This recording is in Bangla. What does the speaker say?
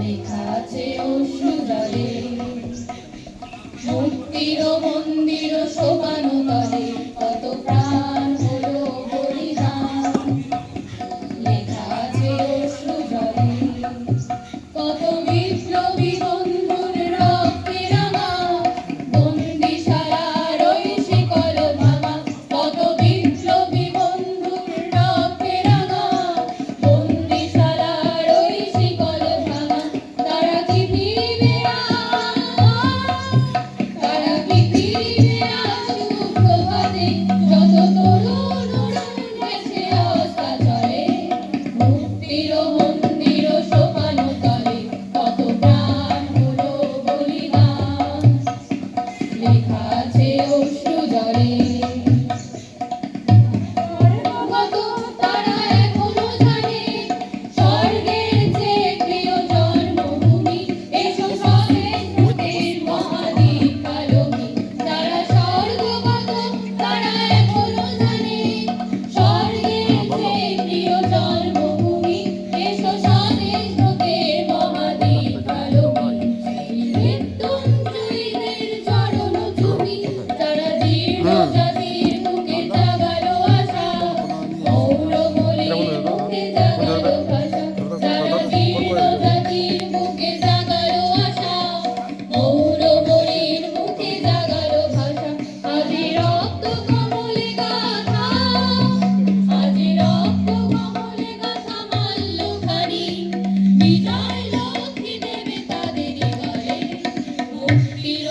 লেখা আছে অশ্রু জয় লক্ষ্মী দেবে তাদের ঘরে মুক্তির